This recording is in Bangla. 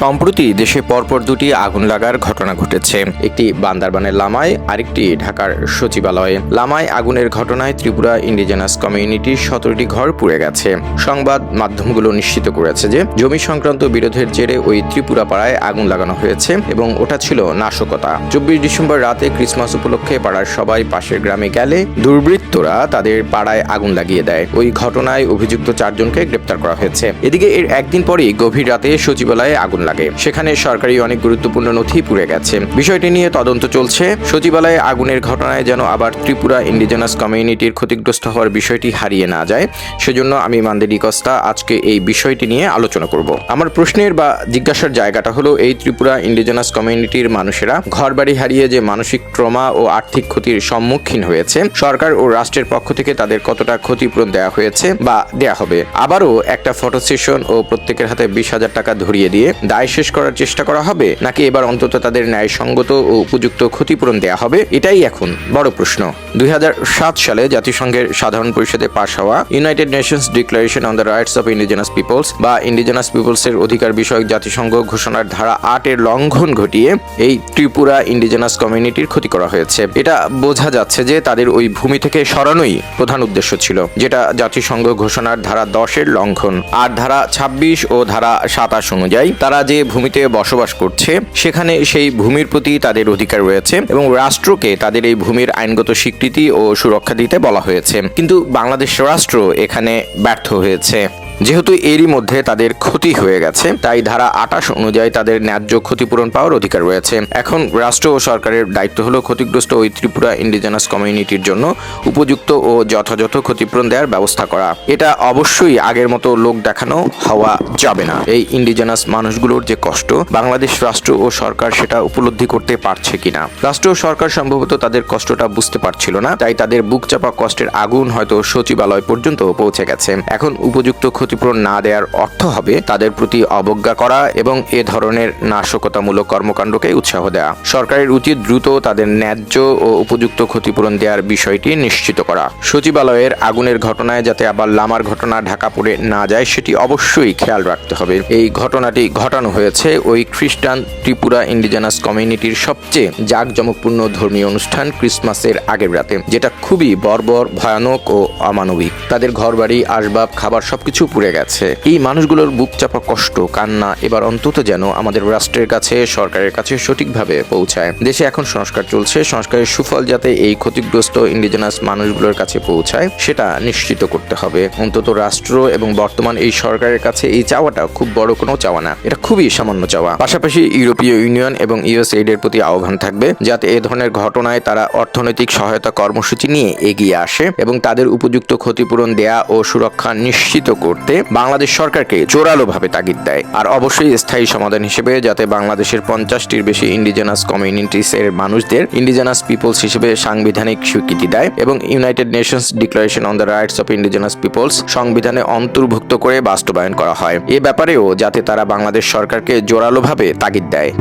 সম্প্রতি দেশে পরপর দুটি আগুন লাগার ঘটনা ঘটেছে। একটি বান্দারবানের লামায়, আরেকটি ঢাকার সচিবালয়ে। লামায় আগুনের ঘটনায় ত্রিপুরা ইন্ডিজেনাস কমিউনিটির সতেরোটি ঘর পুড়ে গেছে। সংবাদ মাধ্যমগুলো নিশ্চিত করেছে যে, জমি সংক্রান্ত বিরোধের জেরে ওই ত্রিপুরা পাড়ায় আগুন লাগানো হয়েছে এবং ওটা ছিল নাশকতা। চব্বিশ ডিসেম্বর রাতে ক্রিসমাস উপলক্ষে পাড়ার সবাই পাশের গ্রামে গেলে দুর্বৃত্তরা তাদের পাড়ায় আগুন লাগিয়ে দেয়। ওই ঘটনায় অভিযুক্ত চারজনকে গ্রেপ্তার করা হয়েছে। এদিকে এর একদিন পরেই গভীর রাতে সচিবালয়ে আগুন লাগে। সেখানে সরকারি অনেক গুরুত্বপূর্ণ নথি পুড়ে গেছে। বিষয়টি নিয়ে তদন্ত চলছে। সচিবালয়ে আগুনের ঘটনায় যেন আবার ত্রিপুরা ইন্ডিজেনাস কমিউনিটির ক্ষতিগ্রস্ত হওয়ার বিষয়টি হারিয়ে না যায়, সেজন্য আমি মান্দেরি কস্তা আজকে এই বিষয়টি নিয়ে আলোচনা করব। আমার প্রশ্নের বা জিজ্ঞাসার জায়গাটা হলো এই ত্রিপুরা ইন্ডিজেনাস কমিউনিটির মানুষেরা ঘরবাড়ি হারিয়ে যে মানসিক ট্রমা ও আর্থিক ক্ষতির সম্মুখীন হয়েছে, সরকার ও রাষ্ট্রের পক্ষ থেকে তাদের কতটা ক্ষতিপূরণ দেওয়া হয়েছে বা দেয়া হবে, আবারও একটা ফটো সেশন ও প্রত্যেকের হাতে বিশ হাজার টাকা ধরিয়ে দিয়ে দায় শেষ করার চেষ্টা করা হবে? নাকি এবার অন্তত তাদের ন্যায়সঙ্গত ও উপযুক্ত ক্ষতিপূরণ দেয়া হবে? এটাই এখন বড় প্রশ্ন। দু হাজার সাত সালে জাতিসংঘের সাধারণ পরিষদে পাশ হওয়া United Nations Declaration on the Rights of Indigenous Peoples বা ইন্ডিজেনাস পিপলসের অধিকার বিষয়ক জাতিসংঘ ঘোষণার ধারা আটের লঙ্ঘন ঘটিয়ে এই ত্রিপুরা ইন্ডিজেনাস কমিউনিটির ক্ষতি করা হয়েছে। এটা বোঝা যাচ্ছে যে তাদের ওই ভূমি থেকে সরানোই প্রধান উদ্দেশ্য ছিল, যেটা জাতিসংঘ ঘোষণার ধারা দশের লঙ্ঘন। আর ধারা ছাব্বিশ ও ধারা সাতাশ অনুযায়ী তারা যে ভূমিতে বসবাস করছে, সেখানে সেই ভূমির প্রতি তাদের অধিকার রয়েছে এবং রাষ্ট্রকে তাদের এই ভূমির আইনগত স্বীকৃতি ও সুরক্ষা দিতে বলা হয়েছে। কিন্তু বাংলাদেশ রাষ্ট্র এখানে ব্যর্থ হয়েছে। যেহেতু এরই মধ্যে তাদের ক্ষতি হয়ে গেছে, তাই ধারা আটাশ অনুযায়ী তাদের ন্যায্য ক্ষতিপূরণ পাওয়ার অধিকার রয়েছে। এখন রাষ্ট্র ও সরকারের দায়িত্ব হলো ক্ষতিগ্রস্ত ওই ত্রিপুরা ইন্ডিজেনাস কমিউনিটির জন্য উপযুক্ত ও যথাযথ ক্ষতিপূরণ দেওয়ার ব্যবস্থা করা। এটা অবশ্যই আগের মতো লোক দেখানো হওয়া যাবে না। এই ইন্ডিজেনাস মানুষগুলোর যে কষ্ট, বাংলাদেশ রাষ্ট্র ও সরকার সেটা উপলব্ধি করতে পারছে কিনা? রাষ্ট্র ও সরকার সম্ভবত তাদের কষ্টটা বুঝতে পারছিল না, তাই তাদের বুক চাপা কষ্টের আগুন হয়তো সচিবালয় পর্যন্ত পৌঁছে গেছে। এখন উপযুক্ত ক্ষতিপূরণ না দেওয়ার অর্থ হবে তাদের প্রতি অবজ্ঞা করা এবং এ ধরনের নাশকতামূলক কর্মকাণ্ডকে উৎসাহ দেওয়া সরকারের উচিত দ্রুত তাদের ন্যায্য ও উপযুক্ত ক্ষতিপূরণ দেওয়ার বিষয়টি নিশ্চিত করা। সচিবালয়ের আগুনের ঘটনায় যাতে আবার লামার ঘটনা ঢাকা পড়ে না যায়, সেটি অবশ্যই খেয়াল রাখতে হবে। এই ঘটনাটি ঘটানো হয়েছে ওই খ্রিস্টান ত্রিপুরা ইন্ডিজেনাস কমিউনিটির সবচেয়ে জাঁকজমকপূর্ণ ধর্মীয় অনুষ্ঠান ক্রিসমাসের আগের রাতে, যেটা খুবই বর্বর, ভয়ানক ও অমানবিক। তাদের ঘরবাড়ি, আসবাব, খাবার সবকিছু পুড়ে গেছে। এই মানুষগুলোর বুক চাপা কষ্ট, কান্না এবার অন্তত যেন আমাদের রাষ্ট্রের কাছে, সরকারের কাছে সঠিকভাবে পৌঁছায়। দেশে এখন সংস্কার চলছে, সংস্কারের সুফল যাতে এই ক্ষতিগ্রস্ত ইন্ডিজেনাস মানুষগুলোর কাছে পৌঁছায়, সেটা নিশ্চিত করতে হবে। অন্তত রাষ্ট্র এবং বর্তমান এই সরকারের কাছে এই চাওয়াটা খুব বড় কোনো চাওয়া না। এটা খুবই সামান্য চাওয়া। পাশাপাশি ইউরোপীয় ইউনিয়ন এবং ইউএস এইডের প্রতি আহ্বান থাকবে, যাতে এ ধরনের ঘটনায় তারা অর্থনৈতিক সহায়তা কর্মসূচি নিয়ে এগিয়ে আসে এবং তাদের উপযুক্ত ক্ষতিপূরণ দেয়া ও সুরক্ষা নিশ্চিত করতে বাংলাদেশ সরকারকে জোরালোভাবে তাগিদ দেয়। আর অবশ্যই স্থায়ী সমাধান হিসেবে যাতে বাংলাদেশের পঞ্চাশটির বেশি ইন্ডিজেনাস কমিউনিটিস এর মানুষদের ইন্ডিজেনাস পিপলস হিসেবে সাংবিধানিক স্বীকৃতি দেয় এবং United Nations Declaration on the Rights of Indigenous Peoples সংবিধানে অন্তর্ভুক্ত করে বাস্তবায়ন করা হয়। এ ব্যাপারেও যাতে তারা বাংলাদেশ সরকারকে জোরালোভাবে তাগিদ দেয়।